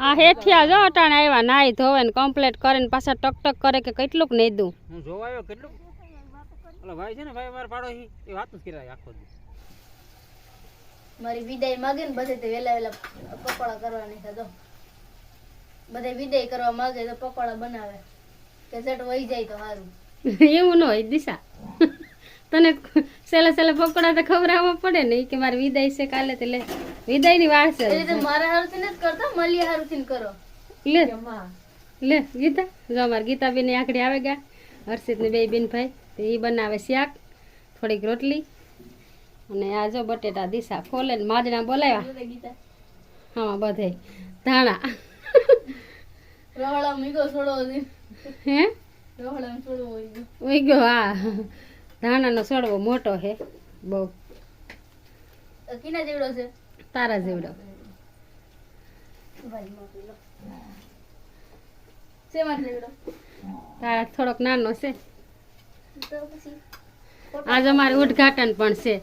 આ હેઠિયા જો અટાણે આવ્યા નાઈ ધોવે ને કમ્પ્લીટ કરે પાછા ટક ટક કરે કે કેટલુંક નહીં દઉં. હું જોવા આવ્યો કેટલું ઓલો ભાઈ છે ને ભાઈ મારા પાડોશી એ વાત જ કર્યા આખો દી મારી વિદાય માગે ને બધે વેલા વેલા પકોડા કરવાની છે તો બધે વિદાય કરવા માગે તો પકોડા બનાવે. કે સેટ વહી જાય તો સારું એવું ન હોય દિશા. તને સેલા સેલા પકોડા તો ખવડાવવા પડે ને કે મારે વિદાય છે કાલે તો લે. વિદાયની વાર છે. મારા હારુથી નથી કરતા મલિયા હારુથી કરો. લે. લે ગીતા. જો અમારે ગીતાબેનની આંકડી આવે ગયા હર્ષિત ને બે બેન ભાઈ તો એ બનાવે શાક થોડીક રોટલી. અને આ જો બટેટા દિશા ફોલે ને માજણા બોલાવ્યા. હા બધે. ધાણા. હે? ઉઈ ગયો હા. ધાણાનો સડવો મોટો છે. બહુ. જેવડો છે? તારા જેવડો. તારા થોડોક નાનો છે. આજ અમારે ઉદઘાટન પણ છે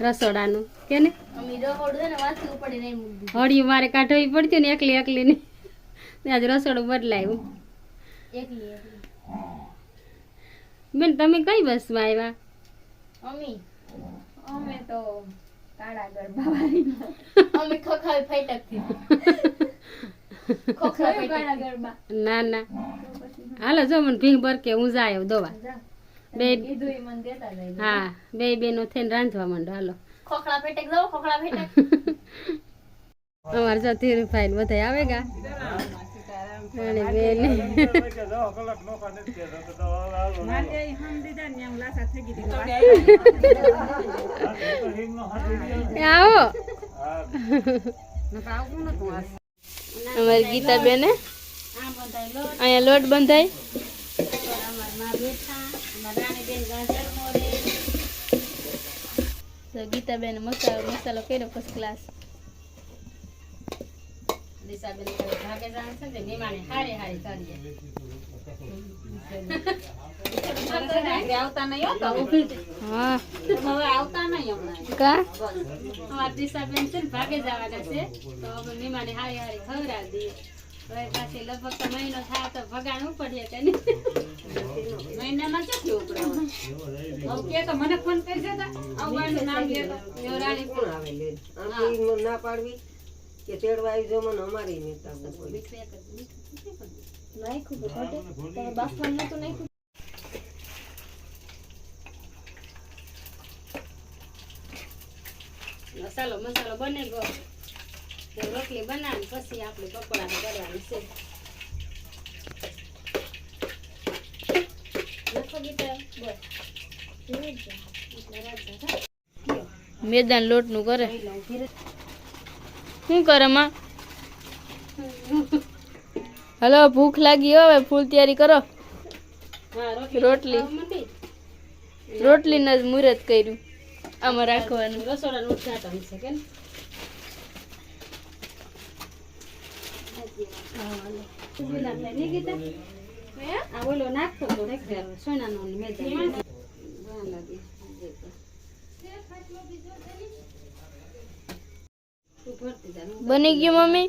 રસોડાનું. કે ને? હળિયું મારે કાઢવી પડતી ને એકલી એકલી ને આજ રસોડું બદલાયું. એકલી એકલી. બેન તમે કઈ બસમાં આવ્યા અમી? અમે તો કાળા ગરબા અમે ખખાવી ફાઈટકથી ખોખરા કાળા ગરબા? ના ના. હાલો જો મને ભીંગ બરકે હું જાય દોવા. બે કીધું મને દેતા જાય હા બે બેનો થઈને રાંધવા માંડો. હાલો. ખોખડા ફેટક જાઓ ખોખડા ફેટક અમારે જો ધીરુભાઈ બધા આવે ગા. આવો. અમારી ગીતા બેને અહીંયા લોટ બંધાય. તો ગીતાબેન મસાલો મસાલો કર્યો ફર્સ્ટ ક્લાસ દિશાબેન ભાગે જાણ છે ને નિમાણે હારે હારે કરીએ. હા કા? અમારા દિશાબેન છે ને ભાગે જવાના છે. તો અમે નિમાણે હારે હારે ખવડાવી દઈએ હવે પાછી લગભગ તો મહિનો થાય તો ભગાણ ઉપડીએ મહિનામાં કે તો મને ફોન કરી દેતા નામ કોણ આવે ના પાડવી. કે તેડવા આવી જો મને અમારી નેતા નાખ્યું તો ઘટે બાફવાનું નતું નાખ્યું. મસાલો મસાલો બને ગયો. તો રોટલી બનાવી પછી આપણે પકોડા કરવાની છે. મેદાન લોટનું કરે. શું કરે માં હલો, ભૂખ લાગી હવે, ફૂલ તૈયારી કરો રોટલી રોટલી. જ મુહૂર્ત કર્યું આમાં રાખવાનું રસોડાનું ઉદઘાટન છે કે નાખતો. બની ગયું મમ્મી?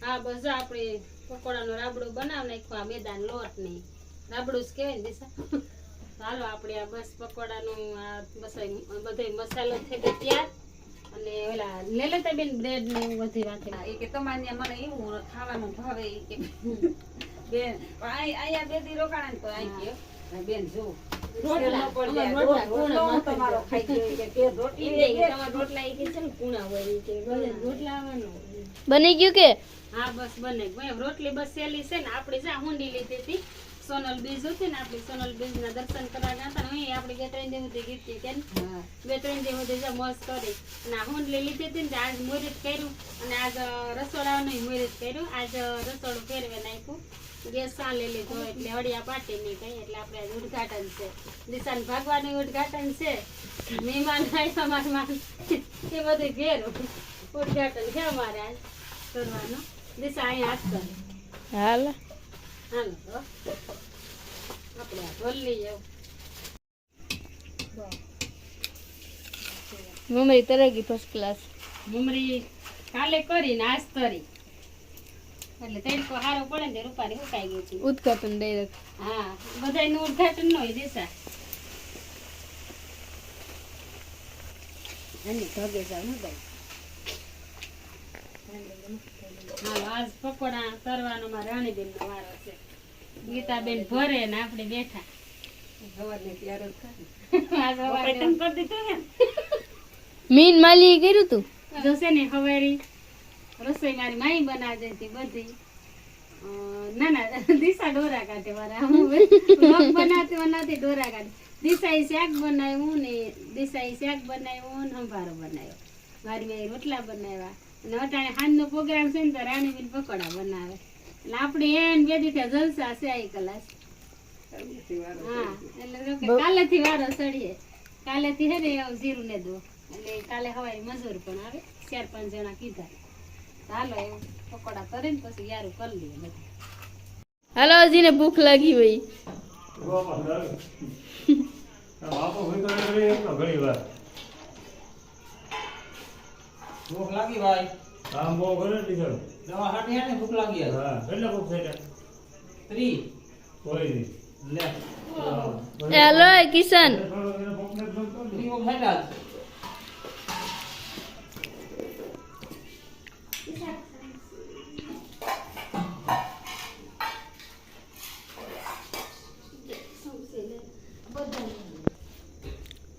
હા બસ આપણે પકોડાનો રાબડો બનાવ નાખ્યો આ મેદાન લોટ ને. રાબડું જ કહેવાય ને દિશા. ચાલો આપણે આ બસ પકોડાનું આ બસ બધો મસાલો થઈ ગયો તૈયાર. અને ઓલા લે લેતા બેન બ્રેડ ને એવું બધી વાત એ કે તમારે ત્યાં મને એવું ખાવાનું ભાવે કે બેન અહીંયા બે દી રોકાણા તો આઈ ગયો. બેન જો બની ગયું કે? હા બસ બને રોટલી બસ સહેલી છે ને આપણે જ્યાં હુંડી લીધી હતી. સોનલ બીજ હતી ને આપણે સોનલ બીજ ના દર્શન કરવા ગયા હતા અહીં આપણે બે ત્રણ દિવસ સુધી ગીતી કે બે ત્રણ દિવસ સુધી મોજ કરી. અને આ હુંડલી લીધી હતી ને આજ મુહૂર્ત કર્યું. અને આજ રસોડાનું મુહૂર્ત કર્યું. આજ રસોડું ફેરવે નાખ્યું. ગેસ સાલે લીધો એટલે અડિયા પાટી ની કઈ એટલે આપણે ઉદઘાટન છે. દિશાન ભાગવાનું ઉદઘાટન છે. મહેમાન આવ્યા મારા માન એ બધું ઘેર. ઉદઘાટન છે અમારે આજ કરવાનું. દિશા અહીંયા હાથ કરે હાલ. હાલ આપણે લઈ આવું મમ્મી તરગી ફર્સ્ટ ક્લાસ મમરી કાલે કરીને આજ તરી. એટલે તડકો સારો પડે ને રૂપારી સુકાઈ ગઈ હતી ઉદઘાટન ડાયરેક્ટ હા બધાયનું ઉદ્ઘાટન ન હોય દિશા અને ધગે જાવ ને હાલો આજ પકોડા તરવાનો માં રાણીબેન નો વારો છે. ગીતાબેન ભરે ને આપણે બેઠા. સવારને ત્યારે જ કરી મીન માલી કર્યું તું? જોશે ને હવારી રસોઈ મારી માઈ બનાવી દેતી બધી. નાના ના ના દિશા ડોરા કાઢે મારા હું લોક બનાવતી બનાવતી ડોરા કાઢે. દિશાએ શાક બનાવ્યું ને દિશાએ શાક બનાવ્યું ને સંભારો બનાવ્યો. મારી મેં રોટલા બનાવ્યા. અને અટાણે સાંજનો પ્રોગ્રામ છે ને તો રાણીબીન પકોડા બનાવે. એટલે આપણે એન બે દીઠા જલસા છે આ કલાસ. હા એટલે કાલે થી કાલેથી વારો કાલે કાલેથી હે ને જીરું ને દો. એટલે કાલે હવાઈ મજૂર પણ આવે. ચાર પાંચ જણા કીધા. હાલો પકોડા કરીને પછી યારું કરી લઈએ બધું. હાલો હજીને ભૂખ લાગી હોય ભૂખ લાગી ભાઈ. દવા હાટી હાટી ભૂખ લાગી યાર ત્રી. લે. એ હાલો કિશન. ત્રી ભૂખ ખાઈ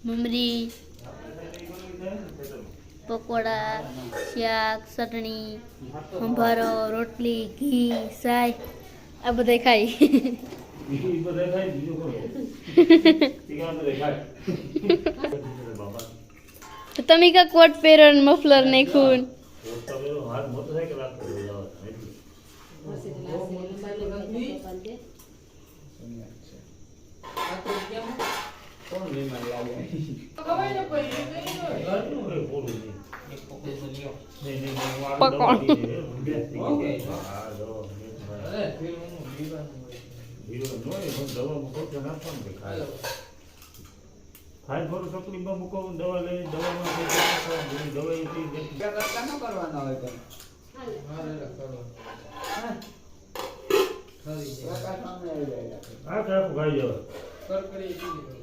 મમરી, પકોડા, શાક, ચટણી, સંભારો, રોટલી, ઘી સાય આ બધા ખાઈ. તમે કા કોટ પહેરો મફલર નાખ્યું કોણ બીમાર લાગે એક પકડી તો લ્યો ઓકે અરે ફિર હું બીમાર ખાઈ મૂકો દવા લઈ દવામાં દવા કરતા ન કરવાના હોય પણ હા જાય ખાઈ જવા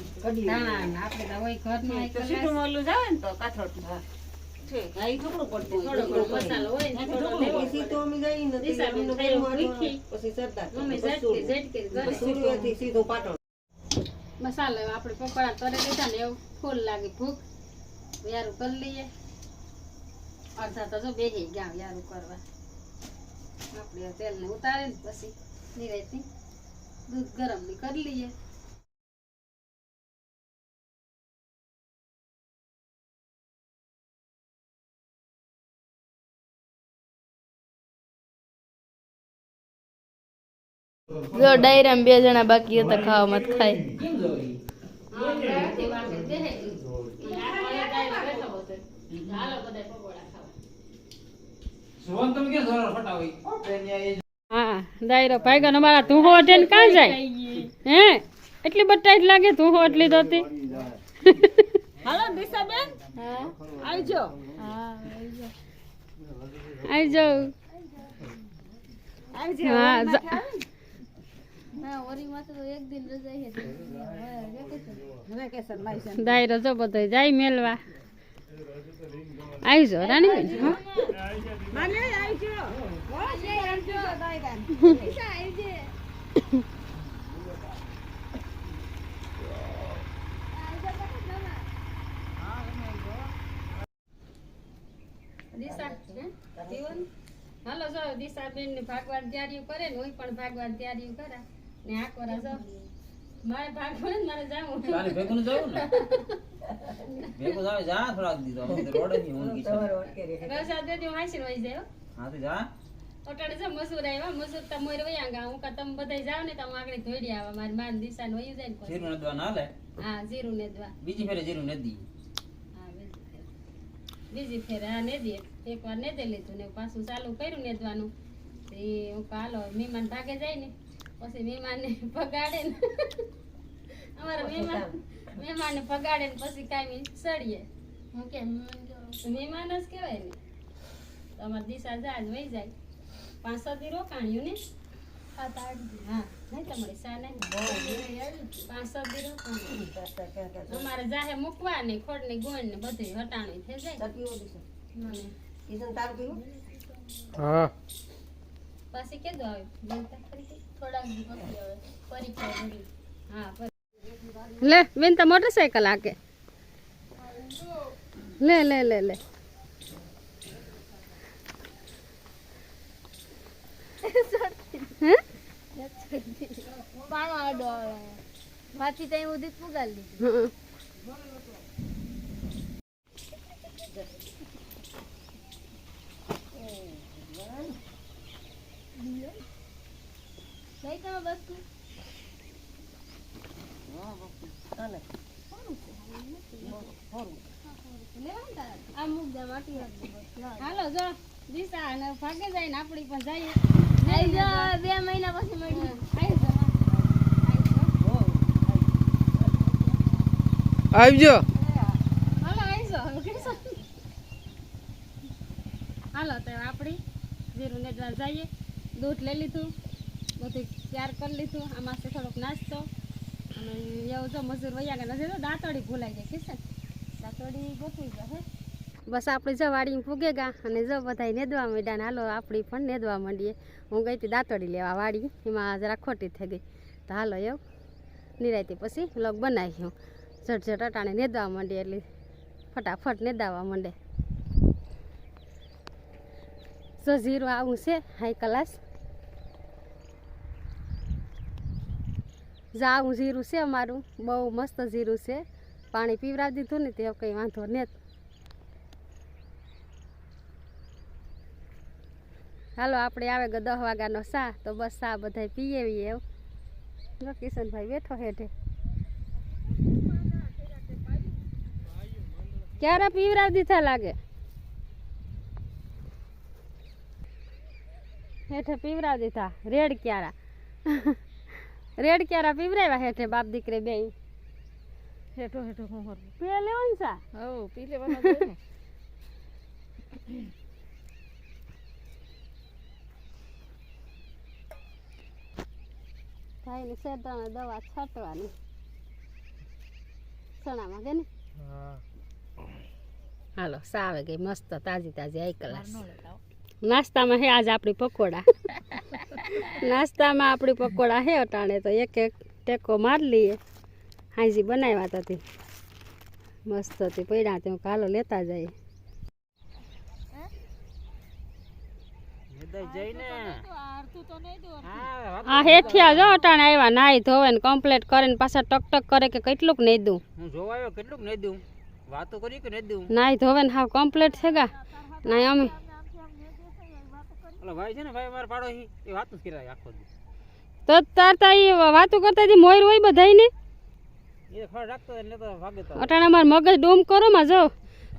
આપણે તો હોય ઘરનું તો સીધું ઓલું જાવે ને તો મસાલો આપણે પકોડા તરે લીધા ને એવું ફૂલ લાગે ભૂખ. વ્યારું કરી લઈએ. અડધા તો જો બેસી ગયા યારું કરવા. આપણે તેલ ને ઉતારે ને પછી નિરાયથી દૂધ ગરમની કરી લઈએ. જો ડાયરામાં બે જણા બાકી હતા ખાવા મત ખાય. હા, ડાયરો ભાગ્યો અમારા તું હો અટેન કાં જાય? હે? એટલી બટાઈટ લાગે તું હો એટલી દોતી હાલો દિશાબેન? આવજો. હા, ને. રજો જો બધો જાય મેલવા. આવી દિશા હે? જીવન? હાલો જો દિશાબેન ને ભાગવાન તૈયારીઓ કરે ને હું પણ ભાગવાન તૈયારીઓ કરા. ને આ કોરા મારે ભાગ પડે ને મારે જાવું. તારે ભેગું ન જવું ને? ભેગું જાવે જા થોડાક દી તો. અમે તો રોડે ઊંઘી છે. હાંસી વહી જાય હો. તો જા. છે મસૂર આવ્યા મસૂર તો મોર વયા ગયા. હું કા તમે બધા જાવ ને તો હું આગળ ધોડી આવા. મારી માન દિશાને વયું જાય ને જીરું નદવા ના લે હા જીરું ને દવા બીજી ફેરે જીરું નદી હા બીજી ફેર. આ ફેર હા ને દે. એક વાર ને દે લીધું ને પાછું ચાલુ કર્યું નેદવાનું. એ હું કાલો મહેમાન ભાગે જાય ને. પછી મહેમાનને પગાડે ને અમારા મહેમાન મહેમાનને પગાડે ને પછી કાંઈ સડીએ. હું કેમ મમ્મી મહેમાન જ કહેવાય ને. તો દિશા જાય વહી જાય. પાંચ દી રોકાણ્યું ને? સાત આઠ દી. હા નહીં તમારી સા નહીં પાંચ દી રોકાણ્યું. અમારે જાહે મૂકવા ને ખોડની ગોળ ને બધું હટાણું થઈ જાય. હા. પાછી કેદું આવે બનતા લે બેન તો મોટરસાયકલ આકે લે લે લે લે. પાણો આડો આવે. માથી ત્યાં ઉદિત પુગાડી દીધું હં. લઈ તમે વસ્તુ. હાલો જો. દિશા અને ભાગે જાય ને આપણી પણ જઈએ. બે મહિના પછી જવા. આવજો હાલો આવીશો હવે હાલો તો આપણી જીરું ને જઈએ. દૂધ લઈ લીધું. બધું તૈયાર કરી લીધું. આમાં છે થોડોક નાસ્તો. અને એવું જો મજૂર વૈયા ગયા, નથી તો દાંતડી ભૂલાઈ જાય કિશન દાંતડી ગોઠવી જશે બસ આપણે જો વાડીમાં પૂગે ગા અને જો બધા નેદવા માંડ્યા ને હાલો આપણી પણ નેદવા માંડીએ. હું ગઈ હતી દાંતડી લેવા વાડી, એમાં જરા ખોટી થઈ ગઈ. તો હાલો એવું, નિરાયતી પછી લોક બનાવી ઝટ ઝટ અટાણે નેદવા માંડી એટલે ફટાફટ નેદાવા માંડે. જો ઝીરો આવું છે હાઈ ક્લાસ જા આવું જીરું છે અમારું. બહુ મસ્ત જીરું છે. પાણી પીવરાવી દીધું ને તે કંઈ વાંધો ને હાલો, આપણે આવે દસ વાગ્યાનો સા, તો બસ સા બધા પીએ એવી કિશનભાઈ બેઠો હેઠે. ક્યારે પીવરાવી દીધા લાગે? હેઠે પીવરાવી દીધા. રેડ ક્યારા. રેડ ક્યારા પીવરાવ્યા હેઠે બાપ દીકરે બે હેઠો હેઠો હું કરું? પી લેવાનું સા હો પી લેવાનું જોઈએ ને. ભાઈને દવા છાંટવાની. સણામાં કે ને? હાલો સાવે ગઈ મસ્ત તાજી તાજી આઈ કલાસ નાસ્તામાં હે આજ આપણી પકોડા. નાસ્તામાં આપણી પકોડા હે અટાણે તો એક એક ટેકો માર લઈએ. હાજી બનાવ્યા હતા મસ્ત હતી પડ્યા તે કાલો લેતા જઈએ આ હેઠિયા જો અટાણે આવ્યા નાઈ ધોવે ને કમ્પ્લીટ કરીને પાછા ટક ટક કરે કે કેટલુંક નહીં દઉં હું જોવા આવ્યો કેટલુંક નહીં દઉં વાતો કરી કે નહીં દઉં નાઈ ધોવે ને હાવ કમ્પ્લીટ છે ગા નાઈ અમે ઓલા ભાઈ છે ને ભાઈ અમારા પાડોશી એ વાત જ કર્યા આખો દી તો તાર તા વાતો કરતા હતી મોર હોય બધાયને? એ ખબર રાખતો એટલે તો ભાગે તો. અટાણે અમાર મગજ ડોમ કરો માં જો.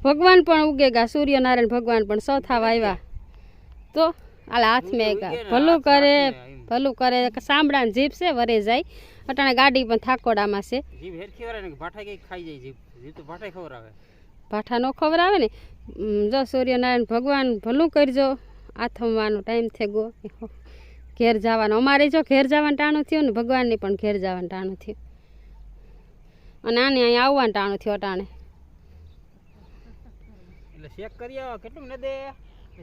ભગવાન પણ ઉગે ગા સૂર્યનારાયણ ભગવાન પણ સૌથાવ આવ્યા તો આલા હાથ મેગા ભલું કરે ભલું કરે સાંભળા ને જીભ છે વરે જાય. અટાણે ગાડી પણ થાકોડામાં છે. જીભ હેરખી ને ભાઠા કઈ ખાઈ જાય જીભ. જીભ તો ભાઠા ખબર આવે ભાઠા નો ખબર આવે ને જો સૂર્યનારાયણ ભગવાન ભલું કરજો. આથમવાનો ટાઈમ થઈ ગયો ઘેર જવાનો. અમારે જો ઘેર જવાનું ટાણું થયું ને ભગવાનની પણ ઘેર જવાનું ટાણું થયું. અને આને અહીંયા આવવાનું ટાણું થયું અટાણે. ચેક કરી આવો કેટલુંક ને દે?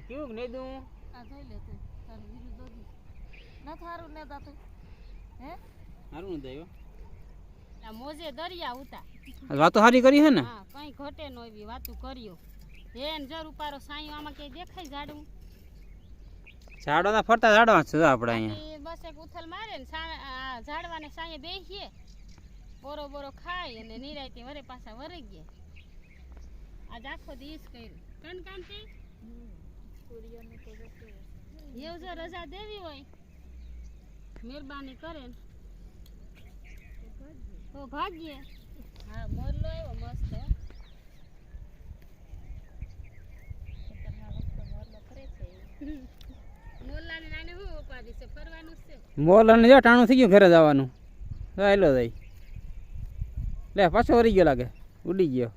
કેવું નહીં દઉં. આ જોઈ લે તું તારું બીજું દોધી ન થારું ને તાતું. હે? સારું નહીં આ મોજે દરિયા ઉતા. વાતો સારી કરી છે ને? હા કઈ ઘટે નો એવી વાતું કર્યો. હે ને જર ઉપારો સાયો આમાં ક્યાંય દેખાય જાડવું ઝાડોના ફરતા ઝાડવા છે આપણે અહીંયા. બસ એક ઉથલ મારે ને આ ઝાડવાને સાંજે બેસીએ બોરો બોરો ખાય અને નિરાયતી વરે પાછા વરે ગયા. આજ આખો દિવસ કર્યું. કન કાંતિ એવું જો રજા દેવી હોય, મહેરબાની કરે ને. તો ભાગ્ય. હા, મોરલો આવ્યો મસ્ત. છે. ફરવાનું મોલ અને જો ટાણું થઈ ગયું ઘરે જવાનું. હાલો જાય. લે, પાછો વળી ગયો લાગે. ઉડી ગયો.